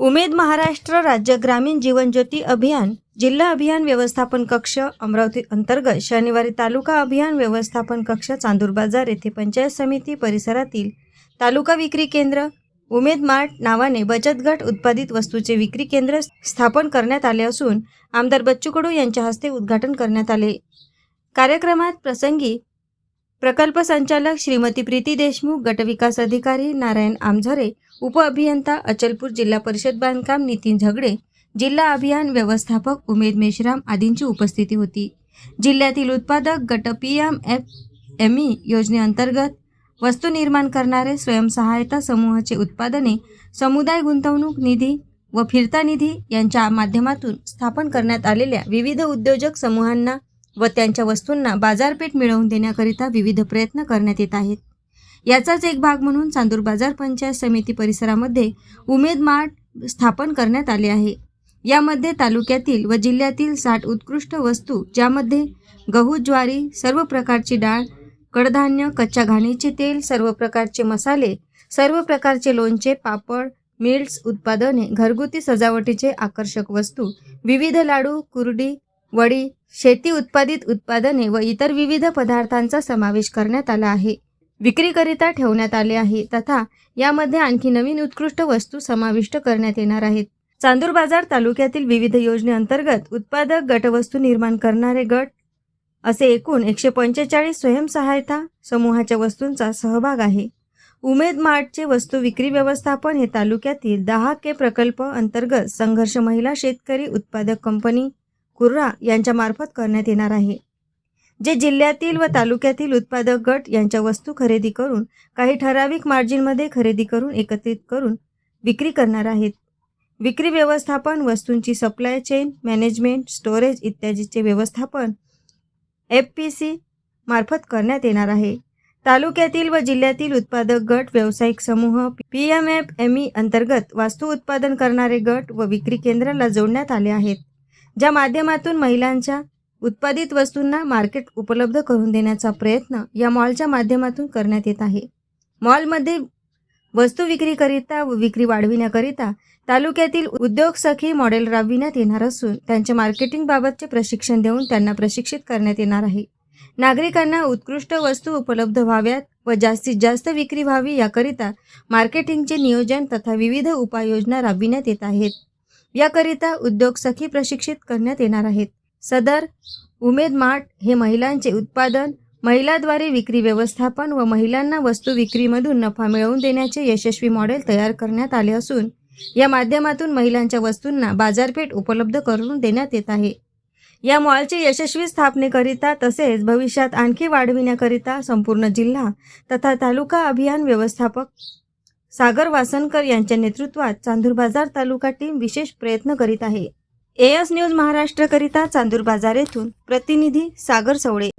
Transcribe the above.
उमेद महाराष्ट्र राज्य ग्रामीण जीवन ज्योती अभियान जिल्हा अभियान व्यवस्थापन कक्ष अमरावती अंतर्गत शनिवारी तालुका अभियान व्यवस्थापन कक्ष चांदूर बाजार येथे पंचायत समिती परिसरातील तालुका विक्री केंद्र उमेद मार्ट नावाने बचत गट उत्पादित वस्तूचे विक्री केंद्र स्थापन करण्यात आले असून आमदार बच्चू कडू यांच्या हस्ते उद्घाटन करण्यात आले. कार्यक्रमात प्रसंगी प्रकल्प संचालक श्रीमती प्रीती देशमुख गटविकास अधिकारी नारायण आमझरे उपअभियंता अचलपूर जिल्हा परिषद बांधकाम नितीन झगडे जिल्हा अभियान व्यवस्थापक उमेद मेश्राम आदींची उपस्थिती होती. जिल्ह्यातील उत्पादक गट P M F M E योजनेअंतर्गत वस्तू निर्माण करणारे स्वयंसहायता समूहाचे उत्पादने समुदाय गुंतवणूक निधी व फिरता निधी यांच्या माध्यमातून स्थापन करण्यात आलेल्या विविध उद्योजक समूहांना व त्यांच्या वस्तूंना बाजारपेठ मिळवून देण्याकरिता विविध प्रयत्न करण्यात येत आहेत. याचाच एक भाग म्हणून चांदूर बाजार पंचायत समिती परिसरामध्ये उमेद मार्ट स्थापन करण्यात आले आहे. यामध्ये तालुक्यातील व जिल्ह्यातील साठ उत्कृष्ट वस्तू ज्यामध्ये गहू ज्वारी सर्व प्रकारची डाळ कडधान्य कच्च्या घाणीचे तेल सर्व प्रकारचे मसाले सर्व प्रकारचे लोणचे पापड मिल्स उत्पादने घरगुती सजावटीचे आकर्षक वस्तू विविध लाडू कुरडी वडी शेती उत्पादित उत्पादने व इतर विविध पदार्थांचा समावेश करण्यात आला आहे. विक्रीकरिता ठेवण्यात आले आहे. तथा यामध्ये आणखी नवीन उत्कृष्ट वस्तू समाविष्ट करण्यात येणार आहेत. चांदूर बाजार तालुक्यातील विविध योजनेअंतर्गत उत्पादक गटवस्तू निर्माण करणारे गट असे एकूण एकशे पंचेचाळीस स्वयंसहायता समूहाच्या वस्तूंचा सहभाग आहे. उमेद मार्टचे वस्तू विक्री व्यवस्थापन हे तालुक्यातील दहा के प्रकल्प अंतर्गत संघर्ष महिला शेतकरी उत्पादक कंपनी कुर्रा यांच्यामार्फत करण्यात येणार आहे. जे जिल्ह्यातील व तालुक्यातील उत्पादक गट यांच्या वस्तू खरेदी करून काही ठराविक मार्जिनमध्ये खरेदी करून एकत्रित करून विक्री करणार आहेत. विक्री व्यवस्थापन वस्तूंची सप्लाय चेन मॅनेजमेंट स्टोरेज इत्यादीचे व्यवस्थापन एफ पी सी मार्फत करण्यात येणार आहे. तालुक्यातील व जिल्ह्यातील उत्पादक गट व्यावसायिक समूह P M F M E अंतर्गत वास्तू उत्पादन करणारे गट व विक्री केंद्राला जोडण्यात आले आहेत. ज्या माध्यमातून महिलांच्या उत्पादित वस्तूंना मार्केट उपलब्ध करून देण्याचा प्रयत्न या मॉलच्या माध्यमातून करण्यात येत आहे. मॉलमध्ये वस्तू विक्रीकरिता व विक्री वाढविण्याकरिता तालुक्यातील उद्योग सखी मॉडेल राबविण्यात येणार असून त्यांचे मार्केटिंगबाबतचे प्रशिक्षण देऊन त्यांना प्रशिक्षित करण्यात येणार आहे. नागरिकांना उत्कृष्ट वस्तू उपलब्ध व्हाव्यात व जास्तीत जास्त विक्री व्हावी याकरिता मार्केटिंगचे नियोजन तथा विविध उपाययोजना राबविण्यात येत आहेत. याकरिता उद्योग सखी प्रशिक्षित करण्यात येणार आहेत. सदर उमेद मार्ट हे महिलांचे उत्पादन महिलाद्वारे विक्री व्यवस्थापन व महिलांना वस्तू विक्रीमधून नफा मिळवून देण्याचे यशस्वी मॉडेल तयार करण्यात आले असून या माध्यमातून महिलांच्या वस्तूंना बाजारपेठ उपलब्ध करून देण्यात येत आहे. या मॉलचे यशस्वी स्थापनेकरिता तसेच भविष्यात आणखी वाढविण्याकरिता संपूर्ण जिल्हा तथा तालुका अभियान व्यवस्थापक सागर वासनकर यांच्या नेतृत्वात चांदूर बाजार तालुका टीम विशेष प्रयत्न करीत आहे. एएस न्यूज महाराष्ट्रकरिता चांदूर बाजार येथून प्रतिनिधी सागर सवळे.